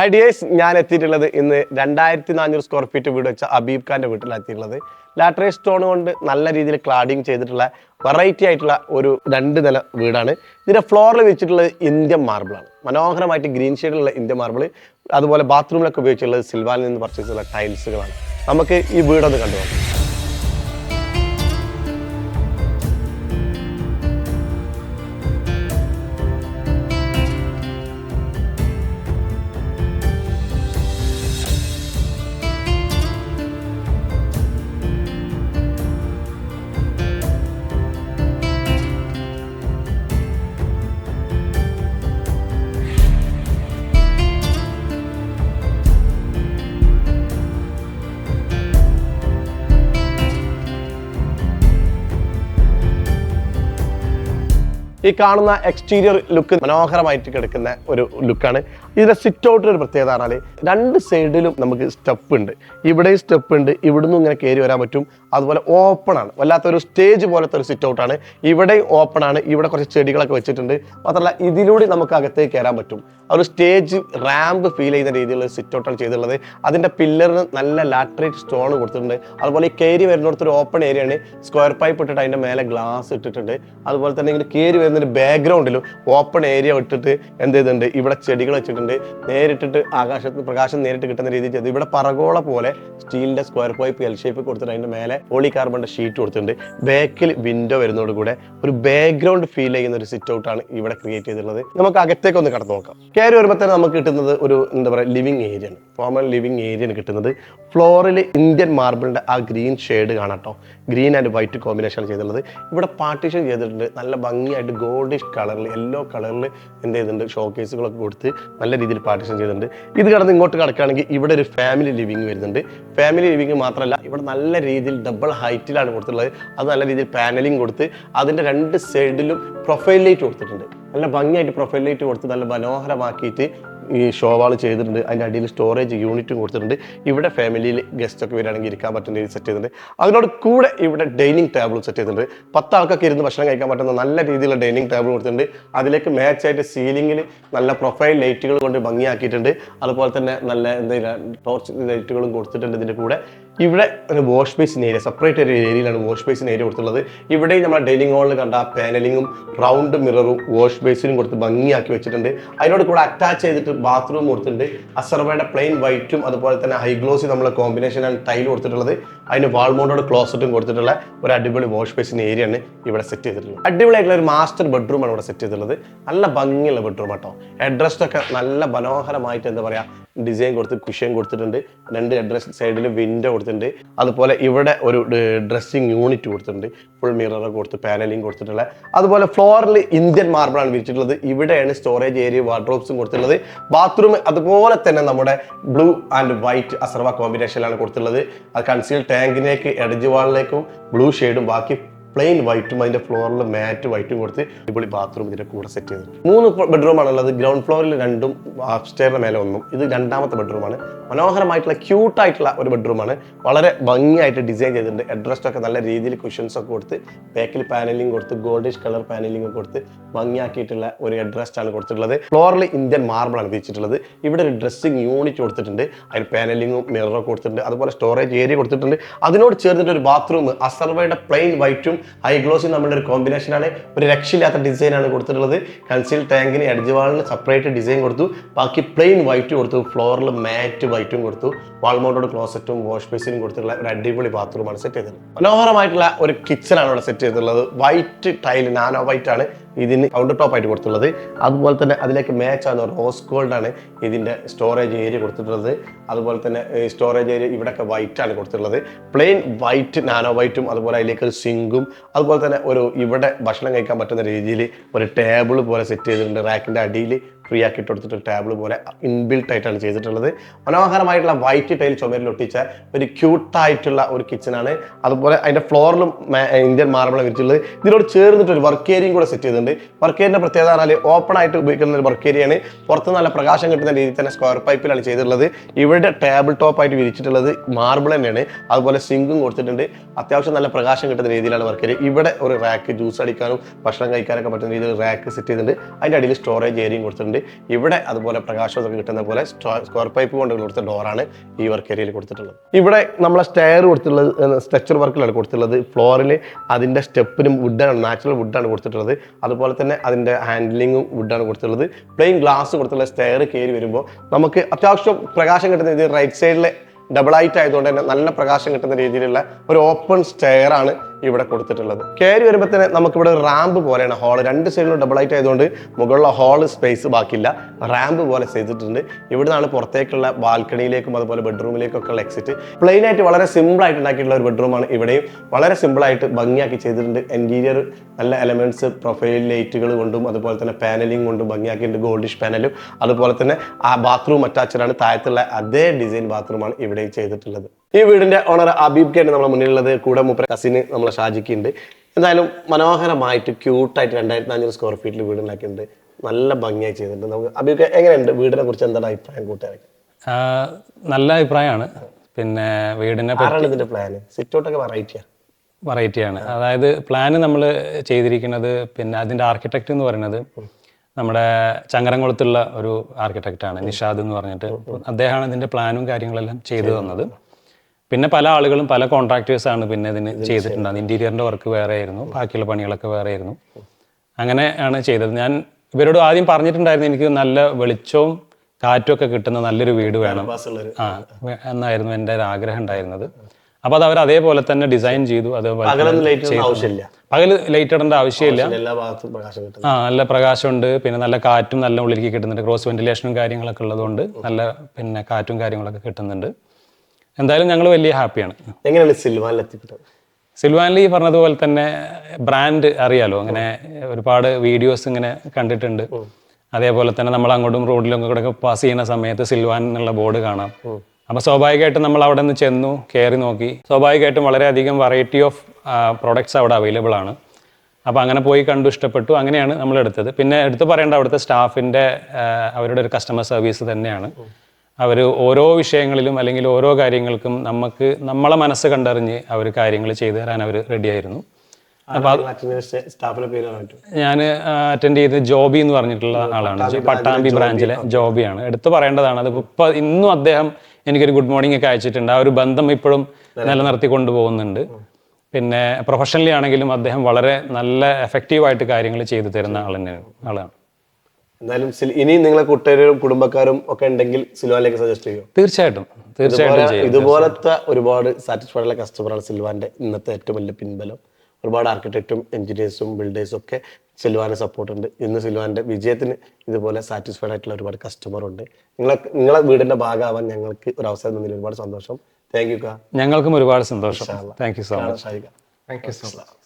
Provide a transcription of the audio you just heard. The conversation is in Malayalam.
ഹൈ ഡിയേഴ്സ് ഞാൻ എത്തിയിട്ടുള്ളത് ഇന്ന് രണ്ടായിരത്തി നാനൂറ് സ്ക്വയർ ഫീറ്റ് വീട് വെച്ച അബീബ് ഖാന്റെ വീട്ടിലാണ് എത്തിയിട്ടുള്ളത് ലാറ്ററേ സ്റ്റോൺ കൊണ്ട് നല്ല രീതിയിൽ ക്ലാഡിങ് ചെയ്തിട്ടുള്ള വെറൈറ്റി ആയിട്ടുള്ള ഒരു രണ്ട് നില വീടാണ്. ഇതിന്റെ ഫ്ലോറിൽ വെച്ചിട്ടുള്ളത് ഇന്ത്യൻ മാർബിളാണ് മനോഹരമായിട്ട് ഗ്രീൻ ഷെയ്ഡിലുള്ള ഇന്ത്യൻ മാർബിൾ അതുപോലെ ബാത്റൂമിലൊക്കെ ഉപയോഗിച്ചുള്ളത് സിൽവാനിൽ നിന്ന് പർച്ചേസ് ചെയ്തുള്ള ടൈൽസുകളാണ് നമുക്ക് ഈ വീടൊന്ന് കണ്ടുപോകാം ഈ കാണുന്ന എക്സ്റ്റീരിയർ ലുക്ക് മനോഹരമായിട്ട് കിടക്കുന്ന ഒരു ലുക്കാണ് ഇതിന്റെ സിറ്റ് ഔട്ടിന് ഒരു പ്രത്യേകത പറഞ്ഞാൽ രണ്ട് സൈഡിലും നമുക്ക് സ്റ്റെപ്പ് ഉണ്ട്. ഇവിടെയും സ്റ്റെപ്പ് ഉണ്ട് ഇവിടുന്ന് ഇങ്ങനെ കയറി വരാൻ പറ്റും. അതുപോലെ ഓപ്പൺ ആണ്. വല്ലാത്തൊരു സ്റ്റേജ് പോലത്തെ ഒരു സിറ്റ് ഔട്ടാണ് ഇവിടെയും ഓപ്പൺ ആണ്. ഇവിടെ കുറച്ച് ചെടികളൊക്കെ വെച്ചിട്ടുണ്ട്. മാത്രമല്ല ഇതിലൂടെ നമുക്ക് അകത്തേക്ക് കയറാൻ പറ്റും. ഒരു സ്റ്റേജ് റാമ്പ് ഫീൽ ചെയ്യുന്ന രീതിയിലുള്ള സിറ്റ് ഔട്ടാണ് ചെയ്തിട്ടുള്ളത്. അതിന്റെ പില്ലറിന് നല്ല ലാട്രേറ്റ് സ്റ്റോൺ കൊടുത്തിട്ടുണ്ട്. അതുപോലെ ഈ കയറി വരുന്നിടത്ത് ഒരു ഓപ്പൺ ഏരിയ ആണ്. സ്ക്വയർ പൈപ്പ് ഇട്ടിട്ട് അതിന്റെ മേലെ ഗ്ലാസ് ഇട്ടിട്ടുണ്ട്. അതുപോലെ തന്നെ ഇങ്ങനെ കയറി വരുന്ന ഒരു ബാക്ക്ഗ്രൗണ്ടിലും ഓപ്പൺ ഏരിയ ഇട്ടിട്ട് എന്ത് ചെയ്തിട്ടുണ്ട്? ഇവിടെ ചെടികൾ വെച്ചിട്ടുണ്ട്. നേരിട്ടിട്ട് ആകാശത്ത് പ്രകാശം നേരിട്ട് കിട്ടുന്ന രീതിയിൽ ചെയ്തു. ഇവിടെ പറകോള പോലെ സ്റ്റീലിന്റെ സ്ക്വയർ പൈപ്പ് എൽ ഷേപ്പ് കൊടുത്തിട്ട് അതിന്റെ മേലെ പോളി കാർബണിന്റെ ഷീറ്റ് കൊടുത്തിട്ടുണ്ട്. ബാക്കിൽ വിൻഡോ വരുന്നതോട് കൂടെ ഒരു ബാക്ക്ഗ്രൗണ്ട് ഫീൽ ചെയ്യുന്ന ഒരു സിറ്റ് ഔട്ട് ആണ് ഇവിടെ ക്രിയേറ്റ് ചെയ്തിട്ടുള്ളത്. നമുക്ക് അകത്തേക്ക് ഒന്ന് കടന്നു നോക്കാം. കയറി വരുമ്പോൾ തന്നെ നമുക്ക് കിട്ടുന്നത് ഒരു എന്താ പറയുക ലിവിംഗ് ഏരിയ ആണ്. ഫോമൽ ലിവിംഗ് ഏരിയ ആണ് കിട്ടുന്നത്. ഫ്ലോറിൽ ഇന്ത്യൻ മാർബിളിന്റെ ആ ഗ്രീൻ ഷെയ്ഡ് കാണാട്ടോ ഗ്രീൻ ആൻഡ് വൈറ്റ് കോമ്പിനേഷൻ ചെയ്തിട്ടുള്ളത്. ഇവിടെ പാർട്ടീഷൻ ചെയ്തിട്ടുണ്ട്. നല്ല ഭംഗിയായിട്ട് ഗോൾഡിഷ് കളറിൽ യെല്ലോ കളറിൽ എന്ത് ചെയ്തിട്ടുണ്ട്? ഷോക്കേസുകളൊക്കെ കൊടുത്ത് നല്ല രീതിയിൽ പാർട്ടിഷൻ ചെയ്തിട്ടുണ്ട്. ഇത് കടന്ന് ഇങ്ങോട്ട് കിടക്കുകയാണെങ്കിൽ ഇവിടെ ഒരു ഫാമിലി ലിവിങ് വരുന്നുണ്ട്. ഫാമിലി ലിവിങ് മാത്രമല്ല ഇവിടെ നല്ല രീതിയിൽ ഡബിൾ ഹൈറ്റിലാണ് കൊടുത്തിട്ടുള്ളത്. അത് നല്ല രീതിയിൽ പാനലിംഗ് കൊടുത്ത് അതിന്റെ രണ്ട് സൈഡിലും പ്രൊഫൈൽ ലൈറ്റ് കൊടുത്തിട്ടുണ്ട്. നല്ല ഭംഗിയായിട്ട് പ്രൊഫൈൽ ലൈറ്റ് കൊടുത്ത് നല്ല മനോഹരമാക്കിയിട്ട് ഈ ഷോവാൾ ചെയ്തിട്ടുണ്ട്. അതിന്റെ അടിയിൽ സ്റ്റോറേജ് യൂണിറ്റും കൊടുത്തിട്ടുണ്ട്. ഇവിടെ ഫാമിലിയിൽ ഗസ്റ്റ് ഒക്കെ വരികയാണെങ്കിൽ ഇരിക്കാൻ പറ്റുന്ന രീതിയിൽ സെറ്റ് ചെയ്തിട്ടുണ്ട്. അതിനോട് കൂടെ ഇവിടെ ഡൈനിങ് ടേബിളും സെറ്റ് ചെയ്തിട്ടുണ്ട്. പത്ത് ആൾക്കൊക്കെ ഇരുന്ന് ഭക്ഷണം കഴിക്കാൻ പറ്റുന്ന നല്ല രീതിയിലുള്ള ഡൈനിങ് ടേബിൾ കൊടുത്തിട്ടുണ്ട്. അതിലേക്ക് മാച്ച് ആയിട്ട് സീലിംഗിൽ നല്ല പ്രൊഫൈൽ ലൈറ്റുകൾ കൊണ്ട് ഭംഗിയാക്കിയിട്ടുണ്ട്. അതുപോലെ തന്നെ നല്ല എന്തെങ്കിലും ടോർച്ച് ലൈറ്റുകളും കൊടുത്തിട്ടുണ്ട് ഇതിന്റെ കൂടെ. ഇവിടെ ഒരു വാഷ് ബേസിൻ ഏരിയ സെപ്പറേറ്റ് ഒരു ഏരിയയിലാണ് വാഷ് ബേസിൻ ഏരിയ കൊടുത്തുള്ളത് ഇവിടെയും നമ്മൾ ഡൈനിങ് ഹാളിൽ കണ്ട പാനലിങ്ങും റൗണ്ട് മിററും വാഷ് ബേസിനും കൊടുത്ത് ഭംഗിയാക്കി വെച്ചിട്ടുണ്ട്. അതിനോട് കൂടെ അറ്റാച്ച് ചെയ്തിട്ട് ബാത്റൂം കൊടുത്തിട്ടുണ്ട്. അസർവയുടെ പ്ലെയിൻ വൈറ്റും അതുപോലെ തന്നെ high glossy combination and tile കൊടുത്തിട്ടുള്ളത്. അതിന് വാൾമോണ്ടോട് ക്ലോസറ്റും കൊടുത്തിട്ടുള്ള ഒരു അടിപൊളി വാഷ് ബേസിൻ ഏരിയ ആണ് ഇവിടെ സെറ്റ് ചെയ്തിട്ടുള്ളത്. അടിപൊളിയായിട്ടുള്ള ഒരു മാസ്റ്റർ ബെഡ്റൂമാണ് ഇവിടെ സെറ്റ് ചെയ്തിട്ടുള്ളത്. നല്ല ഭംഗിയുള്ള ബെഡ്റൂം കേട്ടോ ഒക്കെ നല്ല മനോഹരമായിട്ട് എന്താ പറയുക ഡിസൈൻ കൊടുത്ത് കുഷ്യൻ കൊടുത്തിട്ടുണ്ട്. രണ്ട് അഡ്രസ് സൈഡിൽ വിൻഡോ കൊടുത്തിട്ടുണ്ട്. അതുപോലെ ഇവിടെ ഒരു ഡ്രസ്സിങ് യൂണിറ്റ് കൊടുത്തിട്ടുണ്ട്. ഫുൾ മിററൊക്കെ കൊടുത്ത് പാനലിംഗ് കൊടുത്തിട്ടുള്ള. അതുപോലെ ഫ്ലോറിൽ ഇന്ത്യൻ മാർബിളാണ് വിരിച്ചിട്ടുള്ളത്. ഇവിടെയാണ് സ്റ്റോറേജ് ഏരിയ വാർഡ്രോബ്സും കൊടുത്തിട്ടുള്ളത്. ബാത്റൂം അതുപോലെ തന്നെ നമ്മുടെ ബ്ലൂ ആൻഡ് വൈറ്റ് അസർവ കോമ്പിനേഷനിലാണ് കൊടുത്തിട്ടുള്ളത്. അത് കൺസീൽ ടാങ്കിലേക്ക് എഡജ് വാളിലേക്കും ബ്ലൂ ഷെയ്ഡും ബാക്കി പ്ലെയിൻ വൈറ്റും അതിന്റെ ഫ്ലോറിൽ മാറ്റ് വൈറ്റും കൊടുത്ത് അടിപൊളി ബാത്റൂം ഇതിന്റെ കൂടെ സെറ്റ് ചെയ്തു മൂന്ന് ബെഡ്റൂം ആണുള്ളത്. ഗ്രൗണ്ട് ഫ്ലോറിൽ രണ്ടും അപ്സ്റ്റേറിന്റെ മേലെ ഒന്നും. ഇത് രണ്ടാമത്തെ ബെഡ്റൂമാണ് മനോഹരമായിട്ടുള്ള ക്യൂട്ടായിട്ടുള്ള ഒരു ബെഡ്റൂമാണ് വളരെ ഭംഗിയായിട്ട് ഡിസൈൻ ചെയ്തിട്ടുണ്ട്. അഡ്രസ്റ്റ് ഒക്കെ നല്ല രീതിയിൽ കുഷൻസ് ഒക്കെ കൊടുത്ത് ബാക്കിൽ പാനലിംഗ് കൊടുത്ത് ഗോൾഡിഷ് കളർ പാനലിംഗ് ഒക്കെ കൊടുത്ത് ഭംഗിയാക്കിയിട്ടുള്ള ഒരു ആണ് കൊടുത്തിട്ടുള്ളത്. ഫ്ലോറിൽ ഇന്ത്യൻ മാർബിളാണ് വെച്ചിട്ടുള്ളത്. ഇവിടെ ഒരു ഡ്രസ്സിംഗ് യൂണിറ്റ് കൊടുത്തിട്ടുണ്ട്. അതിന് പാനലിങ്ങും മിററൊക്കെ കൊടുത്തിട്ടുണ്ട്. അതുപോലെ സ്റ്റോറേജ് ഏരിയ കൊടുത്തിട്ടുണ്ട്. അതിനോട് ചേർന്നിട്ട് ഒരു ബാത്റൂം അസർവയുടെ പ്ലെയിൻ വൈറ്റും ഹൈ ഗ്ലോസും നമ്മുടെ ഒരു കോമ്പിനേഷൻ ആണ്. ഒരു രക്ഷയില്ലാത്ത ഡിസൈനാണ് കൊടുത്തിട്ടുള്ളത്. കൺസീൽ ടാങ്കിന് എഡ്ജ് വാളിന് സെപ്പറേറ്റ് ഡിസൈൻ കൊടുത്തു. ബാക്കി പ്ലെയിൻ വൈറ്റ് കൊടുത്തു. ഫ്ലോറിൽ മാറ്റ് വൈറ്റും കൊടുത്തു. വാൾമൗണ്ടോട് ക്ലോസറ്റും വാഷ് ബേസിനും കൊടുത്തിട്ടുള്ള ഒരു അടിപൊളി ബാത്റൂമാണ് സെറ്റ് ചെയ്തത്. മനോഹരമായിട്ടുള്ള ഒരു കിച്ചണാണ് ഇവിടെ സെറ്റ് ചെയ്തിട്ടുള്ളത്. വൈറ്റ് ടൈൽ നാനോ വൈറ്റ് ആണ് ഇതിന് കൗണ്ടർ ടോപ്പ് ആയിട്ട് കൊടുത്തിട്ടുള്ളത്. അതുപോലെ തന്നെ അതിലേക്ക് മാച്ച് ആകുന്ന റോസ് ഗോൾഡ് ആണ് ഇതിന്റെ സ്റ്റോറേജ് ഏരിയ കൊടുത്തിട്ടുള്ളത്. അതുപോലെ തന്നെ സ്റ്റോറേജ് ഏരിയ ഇവിടെയൊക്കെ വൈറ്റ് ആണ് കൊടുത്തിട്ടുള്ളത്. പ്ലെയിൻ വൈറ്റ് നാനോ വൈറ്റും അതുപോലെ അതിലേക്ക് ഒരു സിങ്കും അതുപോലെ തന്നെ ഒരു ഇവിടെ ഭക്ഷണം കഴിക്കാൻ പറ്റുന്ന രീതിയിൽ ഒരു ടേബിൾ പോലെ സെറ്റ് ചെയ്തിട്ടുണ്ട് റാക്കിന്റെ അടിയിൽ ഫ്രീ ആക്കി കൊടുത്തിട്ട് ടേബിൾ പോലെ ഇൻബിൽട്ട് ആയിട്ടാണ് ചെയ്തിട്ടുള്ളത്. മനോഹരമായിട്ടുള്ള വൈറ്റ് ടൈൽ ചുമരിൽ ഒട്ടിച്ച ഒരു ക്യൂട്ടായിട്ടുള്ള ഒരു കിച്ചണാണ് അതുപോലെ അതിന്റെ ഫ്ലോറിലും ഇന്ത്യൻ മാർബിൾ വിരിച്ചിട്ടുള്ളത്. ഇതിനോട് ചേർന്നിട്ട് ഒരു വർക്ക് ഏരിയയും കൂടെ സെറ്റ് ചെയ്തിട്ടുണ്ട്. വർക്ക് ഏരിയന്റെ പ്രത്യേകത പറഞ്ഞാൽ ഓപ്പൺ ആയിട്ട് ഉപയോഗിക്കുന്ന ഒരു വർക്ക് ഏരിയയാണ് പുറത്ത് നല്ല പ്രകാശം കിട്ടുന്ന രീതിയിൽ തന്നെ സ്ക്വയർ പൈപ്പിലാണ് ചെയ്തിട്ടുള്ളത്. ഇവിടെ ടേബിൾ ടോപ്പ് ആയിട്ട് വിരിച്ചിട്ടുള്ളത് മാർബിൾ തന്നെയാണ്. അതുപോലെ സിങ്കും കൊടുത്തിട്ടുണ്ട്. അത്യാവശ്യം നല്ല പ്രകാശം കിട്ടുന്ന രീതിയിലാണ് വർക്ക് ഏരിയ ഇവിടെ ഒരു റാക്ക് ജ്യൂസ് അടിക്കാനും ഭക്ഷണം കഴിക്കാനൊക്കെ പറ്റുന്ന രീതിയിൽ റാക്ക് സെറ്റ് ചെയ്തിട്ടുണ്ട്. അതിന്റെ അടിയിൽ സ്റ്റോറേജ് ഏരിയയും കൊടുത്തിട്ടുണ്ട്. ഇവിടെ അതുപോലെ പ്രകാശമൊക്കെ കിട്ടുന്ന പോലെ സ്ക്വയർ പൈപ്പ് കൊണ്ട് കൊടുത്ത ഡോറാണ് ഈ വർക്ക് ഏരിയയിൽ കൊടുത്തിട്ടുള്ളത്. ഇവിടെ നമ്മളെ സ്റ്റെയർ കൊടുത്തിട്ടുള്ളത് സ്ട്രക്ചർ വർക്കിലാണ് കൊടുത്തിട്ടുള്ളത്. ഫ്ലോറിൽ അതിന്റെ സ്റ്റെപ്പിനും വുഡാണ് നാച്ചുറൽ വുഡാണ് കൊടുത്തിട്ടുള്ളത്. അതുപോലെ തന്നെ അതിന്റെ ഹാൻഡിലിങ്ങും വുഡാണ് കൊടുത്തിട്ടുള്ളത്. പ്ലെയിൻ ഗ്ലാസ് കൊടുത്തുള്ള സ്റ്റെയർ കയറി വരുമ്പോൾ നമുക്ക് അത്യാവശ്യം പ്രകാശം കിട്ടുന്ന രീതിയിൽ റൈറ്റ് സൈഡിലെ ഡബിൾ ഹൈറ്റ് ആയതുകൊണ്ട് തന്നെ നല്ല പ്രകാശം കിട്ടുന്ന രീതിയിലുള്ള ഒരു ഓപ്പൺ സ്റ്റെയർ ആണ് ഇവിടെ കൊടുത്തിട്ടുള്ളത്. കയറി വരുമ്പോൾ തന്നെ നമുക്കിവിടെ റാമ്പ് പോലെയാണ് ഹാൾ രണ്ട് സൈഡിലും ഡബിൾ ഹൈറ്റ് ആയതുകൊണ്ട് മുകളിലെ ഹാൾ സ്പേസ് ബാക്കിയില്ല. റാമ്പ് പോലെ ചെയ്തിട്ടുണ്ട്. ഇവിടുന്നാണ് പുറത്തേക്കുള്ള ബാൽക്കണിയിലേക്കും അതുപോലെ ബെഡ്റൂമിലേക്കും ഒക്കെ ഉള്ള എക്സിറ്റ് പ്ലെയിൻ ആയിട്ട് വളരെ സിമ്പിൾ ആയിട്ട് ഉണ്ടാക്കിയിട്ടുള്ള ഒരു ബെഡ്റൂമാണ് ഇവിടെയും. വളരെ സിമ്പിൾ ആയിട്ട് ഭംഗിയാക്കി ചെയ്തിട്ടുണ്ട്. എന്റീരിയർ നല്ല എലമെന്റ്സ് പ്രൊഫൈൽ ലൈറ്റുകൾ കൊണ്ടും അതുപോലെ തന്നെ പാനലിംഗ് കൊണ്ടും ഭംഗിയാക്കിയിട്ടുണ്ട്. ഗോൾഡിഷ് പാനലും അതുപോലെ തന്നെ ആ ബാത്റൂം അറ്റാച്ചഡാണ് താഴത്തുള്ള അതേ ഡിസൈൻ ബാത്റൂമാണ് ഇവിടെ ചെയ്തിട്ടുള്ളത്. ഈ വീടിന്റെ ഓണർ അബീബ് കെയാണ് നമ്മുടെ മുന്നിലുള്ളത് കൂടെ മൂപ്പര കസിന് നമ്മളെ ഷാജിക്ക് ഉണ്ട് എന്തായാലും മനോഹരമായിട്ട് ക്യൂട്ടായിട്ട് രണ്ടായിരത്തി അഞ്ഞൂറ് സ്ക്വയർ ഫീറ്റിൽ വീട് ഉണ്ടാക്കിയിട്ടുണ്ട് നല്ല ഭംഗിയായി ചെയ്തിട്ടുണ്ട്. നമുക്ക് അബീബ് എങ്ങനെയുണ്ട്? വീടിനെ കുറിച്ച് എന്താണ് അഭിപ്രായം കൂട്ടുകാരൊക്കെ നല്ല അഭിപ്രായമാണ്. പിന്നെ വീടിനെ പ്ലാൻ ഇതിന്റെ പ്ലാന് സിറ്റൗട്ടൊക്കെ വെറൈറ്റിയാണ് വെറൈറ്റിയാണ് അതായത് പ്ലാന് നമ്മൾ ചെയ്തിരിക്കുന്നത് പിന്നെ അതിന്റെ ആർക്കിടെക്റ്റ് എന്ന് പറയുന്നത് നമ്മുടെ ചങ്ങരംകുളത്തുള്ള ഒരു ആർക്കിടെക്റ്റാണ് നിഷാദ് എന്ന് പറഞ്ഞിട്ട് അദ്ദേഹമാണ് ഇതിന്റെ പ്ലാനും കാര്യങ്ങളെല്ലാം ചെയ്തു തന്നത്. പിന്നെ പല ആളുകളും പല കോൺട്രാക്ടേഴ്സാണ് പിന്നെ ഇതിന് ചെയ്തിട്ടുണ്ടാകുന്നത് ഇന്റീരിയറിന്റെ വർക്ക് വേറെ ആയിരുന്നു ബാക്കിയുള്ള പണികളൊക്കെ വേറെ ആയിരുന്നു. അങ്ങനെയാണ് ചെയ്തത്. ഞാൻ ഇവരോട് ആദ്യം പറഞ്ഞിട്ടുണ്ടായിരുന്നു എനിക്ക് നല്ല വെളിച്ചവും കാറ്റും ഒക്കെ കിട്ടുന്ന നല്ലൊരു വീട് വേണം. ആ എന്നായിരുന്നു എന്റെ ഒരു ആഗ്രഹം ഉണ്ടായിരുന്നത്. അപ്പോൾ അത് അവർ അതേപോലെ തന്നെ ഡിസൈൻ ചെയ്തു അതേപോലെ ആവശ്യമില്ല. പകൽ ലൈറ്റ് ഇടേണ്ട ആവശ്യമില്ല. എല്ലാ ഭാഗത്തും പ്രകാശം കിട്ടും ആ നല്ല പ്രകാശമുണ്ട് പിന്നെ നല്ല കാറ്റും നല്ല ഉള്ളിലേക്ക് കിട്ടുന്നുണ്ട്. ക്രോസ് വെന്റിലേഷനും കാര്യങ്ങളൊക്കെ ഉള്ളതുകൊണ്ട് നല്ല പിന്നെ കാറ്റും കാര്യങ്ങളൊക്കെ കിട്ടുന്നുണ്ട്. എന്തായാലും ഞങ്ങൾ വലിയ ഹാപ്പിയാണ്. എങ്ങനെയാണ് സിൽവാനിൽ എത്തിപ്പെട്ടത്? സിൽവാനിൽ ഈ പറഞ്ഞതുപോലെ തന്നെ ബ്രാൻഡ് അറിയാലോ? അങ്ങനെ ഒരുപാട് വീഡിയോസ് ഇങ്ങനെ കണ്ടിട്ടുണ്ട്. അതേപോലെ തന്നെ നമ്മൾ അങ്ങോട്ടും റോഡിലും കൂടെ പാസ് ചെയ്യുന്ന സമയത്ത് സിൽവാൻ എന്നുള്ള ബോർഡ് കാണാം. അപ്പോൾ സ്വാഭാവികമായിട്ടും നമ്മൾ അവിടെ നിന്ന് ചെന്നു കയറി നോക്കി. സ്വാഭാവികമായിട്ടും വളരെയധികം വെറൈറ്റി ഓഫ് പ്രോഡക്റ്റ്സ് അവിടെ അവൈലബിൾ ആണ്. അപ്പോൾ അങ്ങനെ പോയി കണ്ടു ഇഷ്ടപ്പെട്ടു. അങ്ങനെയാണ് നമ്മൾ എടുത്തത്. പിന്നെ എടുത്തു പറയേണ്ട അവിടുത്തെ സ്റ്റാഫിന്റെ അവരുടെ ഒരു കസ്റ്റമർ സർവീസ് തന്നെയാണ്. അവർ ഓരോ വിഷയങ്ങളിലും അല്ലെങ്കിൽ ഓരോ കാര്യങ്ങൾക്കും നമുക്ക് നമ്മളെ മനസ്സ് കണ്ടറിഞ്ഞ് അവർ കാര്യങ്ങൾ ചെയ്തു തരാൻ അവർ റെഡിയായിരുന്നു പറയാൻ ഞാൻ അറ്റൻഡ് ചെയ്ത് ജോബി എന്ന് പറഞ്ഞിട്ടുള്ള ആളാണ്. പട്ടാമ്പി ബ്രാഞ്ചിലെ ജോബിയാണ്. എടുത്തു പറയേണ്ടതാണ്. അത് ഇപ്പം ഇന്നും അദ്ദേഹം എനിക്കൊരു ഗുഡ് മോർണിംഗ് ഒക്കെ അയച്ചിട്ടുണ്ട്. ആ ഒരു ബന്ധം ഇപ്പോഴും നിലനിർത്തി കൊണ്ടുപോകുന്നുണ്ട്. പിന്നെ പ്രൊഫഷണലി ആണെങ്കിലും അദ്ദേഹം വളരെ നല്ല എഫക്റ്റീവായിട്ട് കാര്യങ്ങൾ ചെയ്തു തരുന്ന ആൾ തന്നെയാണ് ആളാണ്. എന്തായാലും ഇനി നിങ്ങളെ കൂട്ടുകാരും കുടുംബക്കാരും ഒക്കെ ഉണ്ടെങ്കിൽ സിൽവാനിലേക്ക് സജസ്റ്റ് ചെയ്യും? തീർച്ചയായിട്ടും. തീർച്ചയായിട്ടും ഇതുപോലത്തെ ഒരുപാട് സാറ്റിസ്ഫൈഡ് ഉള്ള കസ്റ്റമറാണ് സിൽവാന്റെ ഇന്നത്തെ ഏറ്റവും വലിയ പിൻബലം. ഒരുപാട് ആർക്കിടെക്റ്റും എഞ്ചിനീയേഴ്സും ബിൽഡേഴ്സും ഒക്കെ സിൽവാനെ സപ്പോർട്ട് ഉണ്ട്. ഇന്ന് സിൽവാന്റെ വിജയത്തിന് ഇതുപോലെ സാറ്റിസ്ഫൈഡ് ആയിട്ടുള്ള ഒരുപാട് കസ്റ്റമർ ഉണ്ട്. നിങ്ങളെ നിങ്ങളെ വീടിന്റെ ഭാഗമാവാൻ ഞങ്ങൾക്ക് ഒരു അവസരം തന്നതിൽ ഒരുപാട് സന്തോഷം. താങ്ക് യു കാ. ഞങ്ങൾക്കും ഒരുപാട് സന്തോഷം. Thank you so much thank you so so much.